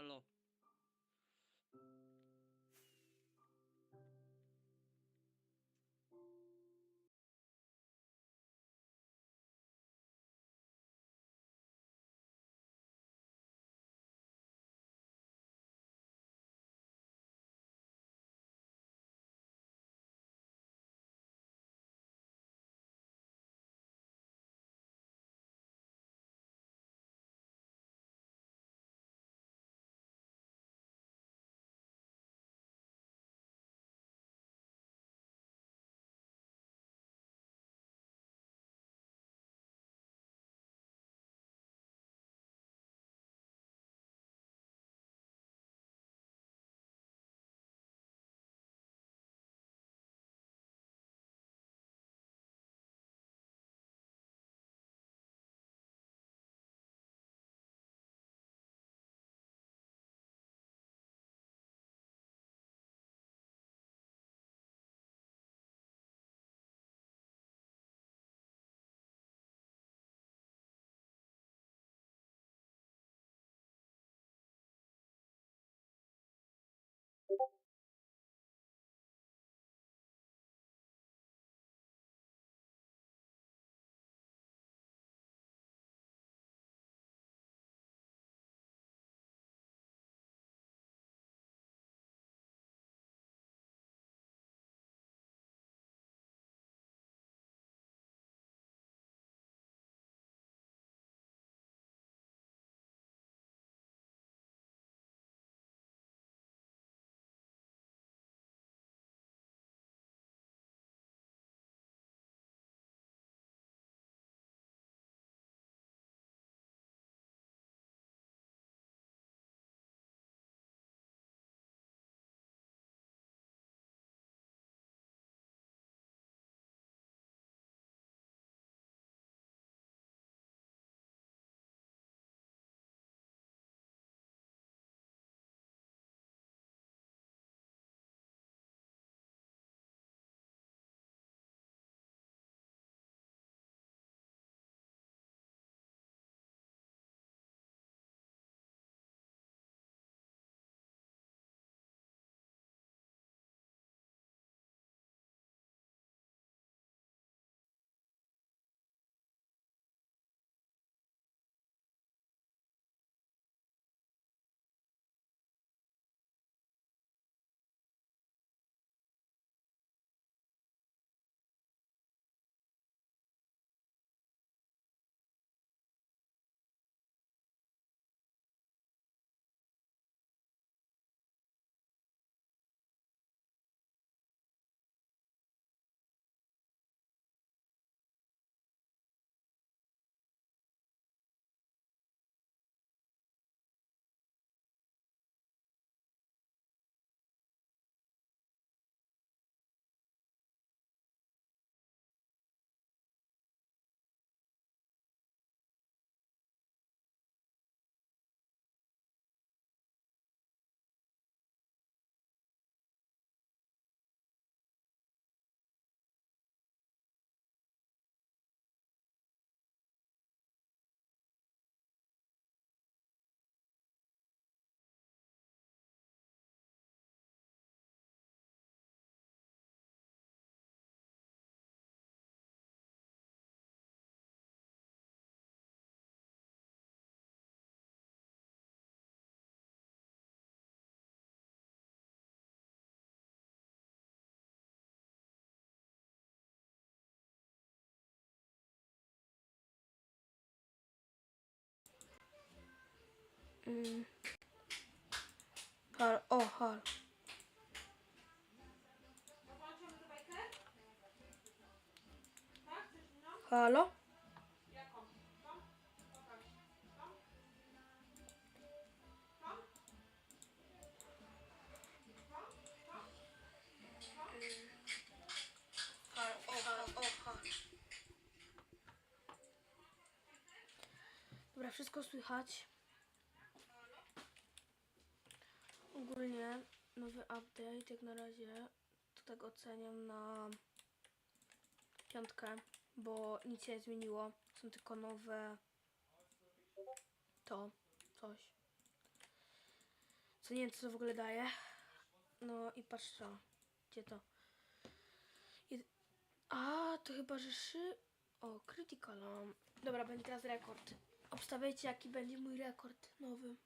halo. Mm. Hal, o, hal. Halo? Jaką? Tą? Pokaż. Tą? Tą? Tą? Tą? Hal, o, hal, o, hal. Dobra, wszystko słychać. Ogólnie nowy update, jak na razie, to tak oceniam na piątkę, bo nic się nie zmieniło. Są tylko nowe to, coś. Co nie wiem, co to w ogóle daje. No i patrz co. Gdzie to? Jed- A, to chyba rzeszy... O, critical. Dobra, będzie teraz rekord. Obstawiajcie, jaki będzie mój rekord nowy.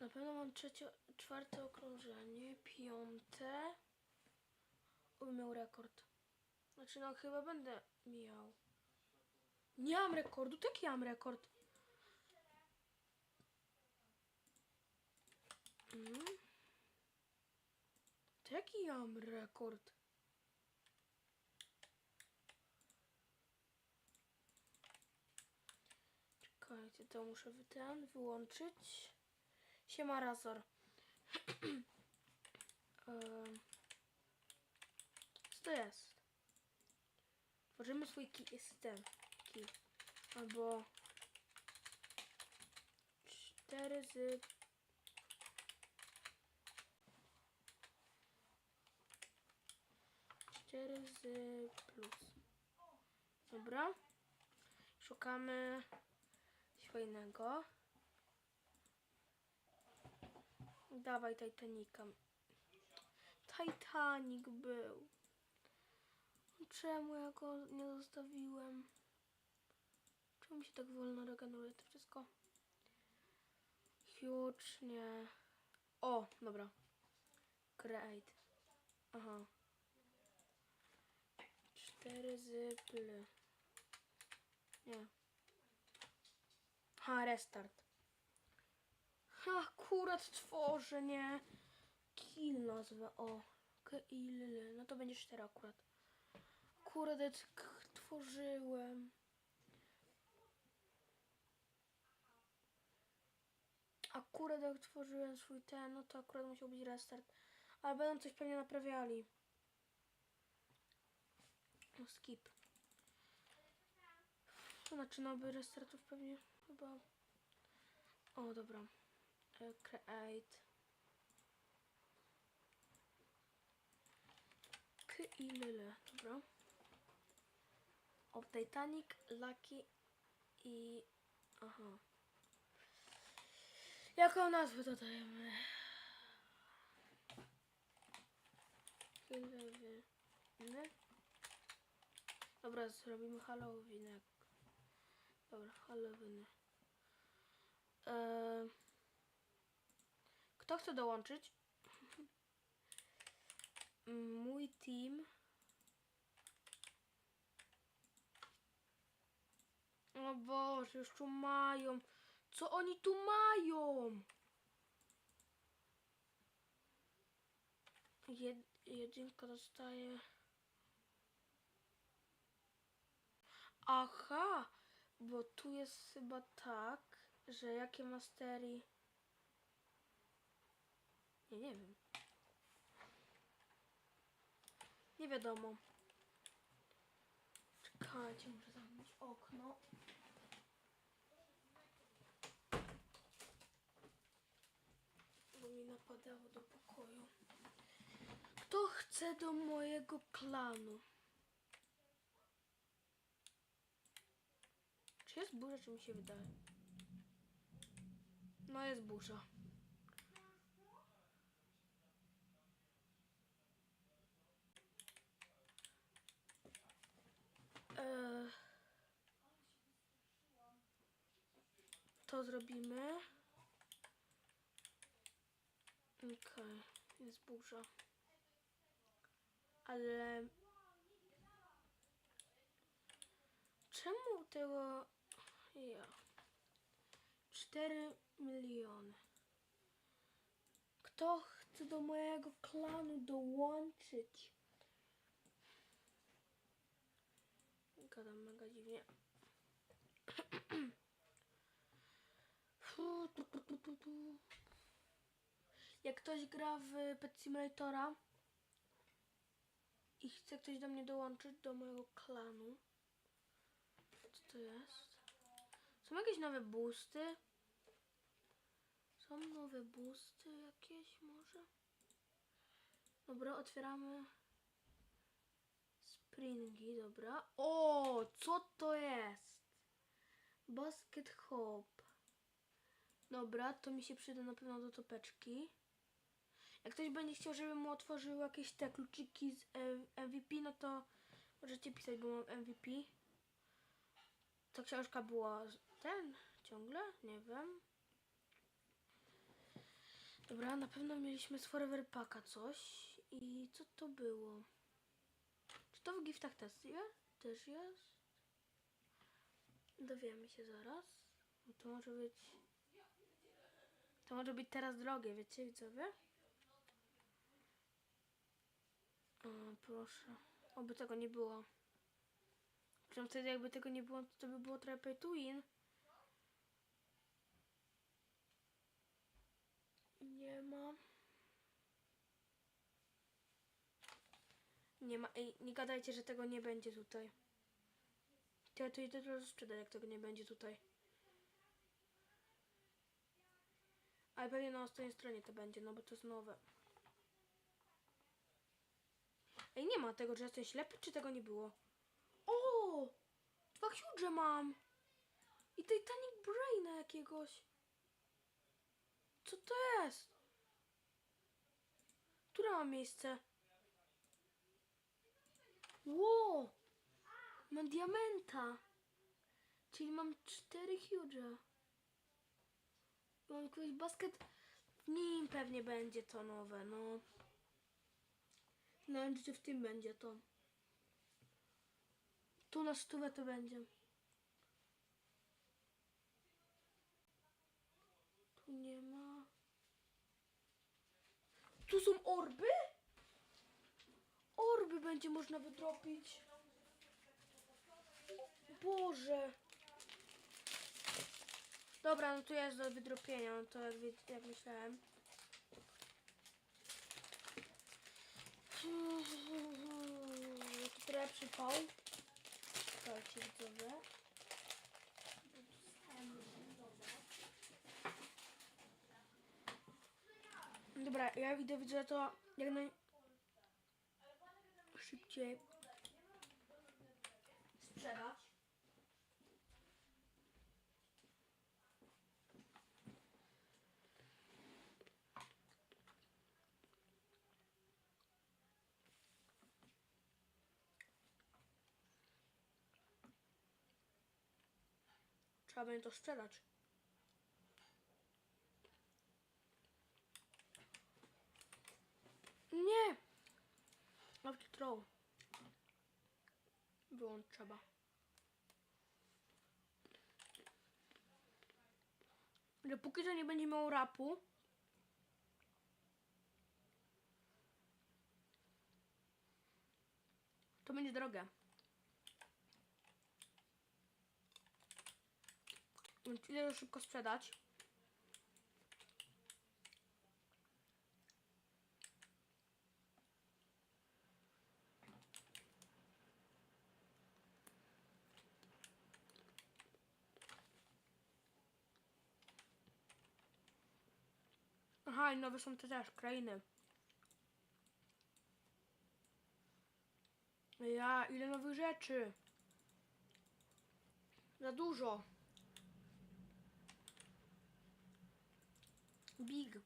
Na pewno mam trzecie, czwarte okrążenie, piąte. Bym miał rekord. Znaczy, no chyba będę miał. Nie mam rekordu, tak ja mam rekord. Mm. To jaki ja mam rekord? Czekajcie, to muszę ten wyłączyć. Siema Razor. Co to jest? Tworzymy swój ki system. Ki. Albo cztery z cztery z plus. Dobra. Szukamy fajnego. Dawaj Titanica. Titanic był. Czemu ja go nie zostawiłem? Czemu mi się tak wolno regeneruje to wszystko? Huge, nie. O, dobra. Create. Aha. Cztery zyply. Nie. Ha, restart. Akurat tworzę, nie. Kill nazwę, o. Kill. No to będzie cztery akurat. Akurat k- tworzyłem. Akurat jak tworzyłem swój ten, no to akurat musiał być restart. Ale będą coś pewnie naprawiali. No skip. To znaczy nowy restartów pewnie chyba. O, dobra. Create. K i lyle, dobra. O, Titanic, Lucky i... Aha. Jaką nazwę dodajemy? Halloween. Dobra, zrobimy Halloween. Dobra, Halloween. Eee, kto chce dołączyć? Mój team. O Boże, już tu mają. Co oni tu mają? Jed, jedynka dostaje. Aha, bo tu jest chyba tak, że jakie mastery. Nie, nie wiem. Nie wiadomo. Czekajcie, muszę zamknąć okno. Bo mi napadało do pokoju. Kto chce do mojego klanu? Czy jest burza, czy mi się wydaje? No jest burza. To zrobimy. Okej, jest burza. Ale... Czemu tego... Ja... 4 miliony. Kto chce do mojego klanu dołączyć? Gadam mega dziwnie. Jak ktoś gra w Pet Simulatora i chce ktoś do mnie dołączyć, do mojego klanu. Co to jest? Są jakieś nowe boosty? Są nowe boosty jakieś może? Dobra, otwieramy springi, dobra. O, co to jest? Basket hop. Dobra, to mi się przyda na pewno do topeczki. Jak ktoś będzie chciał, żebym mu otworzył jakieś te kluczyki z e, MVP, no to możecie pisać, bo mam MVP. Ta książka była ten ciągle? Nie wiem. Dobra, na pewno mieliśmy z Forever Packa coś. I co to było? To w giftach też jest? Też jest? Dowiemy się zaraz. Bo to może być... To może być teraz drogie, wiecie widzowie? O, proszę. Oby tego nie było. Przecież wtedy jakby tego nie było, to by było trochę pay to win. Nie ma. Nie ma. Ej, nie gadajcie, że tego nie będzie tutaj. To ja to idę to sprzedać, jak tego nie będzie tutaj. Ale pewnie na ostatniej stronie to będzie, no bo to jest nowe. Ej, nie ma tego, że jestem ślepy, czy tego nie było? O! Dwa huge mam! I Titanic Braina jakiegoś. Co to jest? Które mam miejsce? Ło! Mam diamenta. Czyli mam cztery huge. Mam jakiś basket. W nim pewnie będzie to nowe, no. Nawet że w tym będzie to. Tu na stówę to będzie. Tu nie ma. Tu są orby? Orby będzie można wydropić. Boże. Dobra, no tu jest do wydropienia, no to jak, jak myślałem. Jaki trochę przypał. Widzowie. Dobra, ja widzę, widzę to jak naj... szybciej sprzedać. Trzeba będzie to sprzedać. Nie! After throw. Wyłącz trzeba. Że póki co nie będzie miał rapu. To będzie drogie. Więc idę szybko sprzedać. Nowe są te też krainy. Ja, ile nowych rzeczy. Za dużo. Big.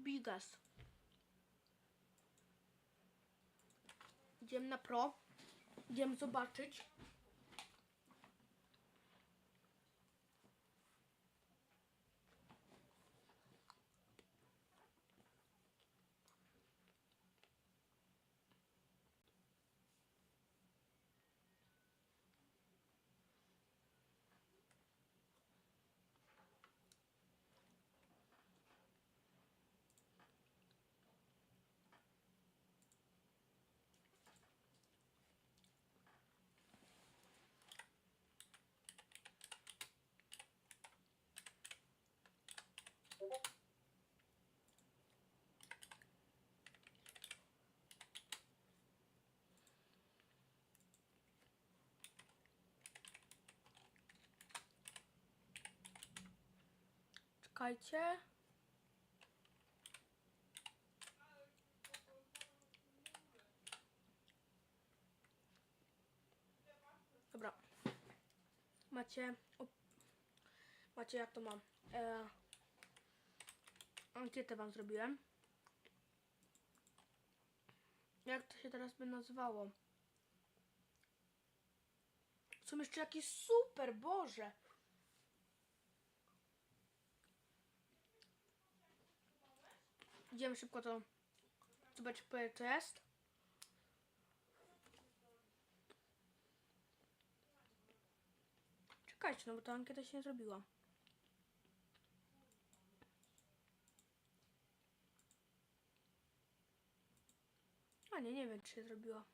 Bigas. Idziemy na pro. Idziemy zobaczyć. Czekajcie. macie... op- Macie jak to mam? E, ankietę wam zrobiłem. Jak to się teraz by nazywało? Są jeszcze jakieś super, Boże! Idziemy szybko to zobaczyć, co jest. Czekajcie, no bo ta ankieta się nie zrobiła. A nie, nie wiem, czy się zrobiła.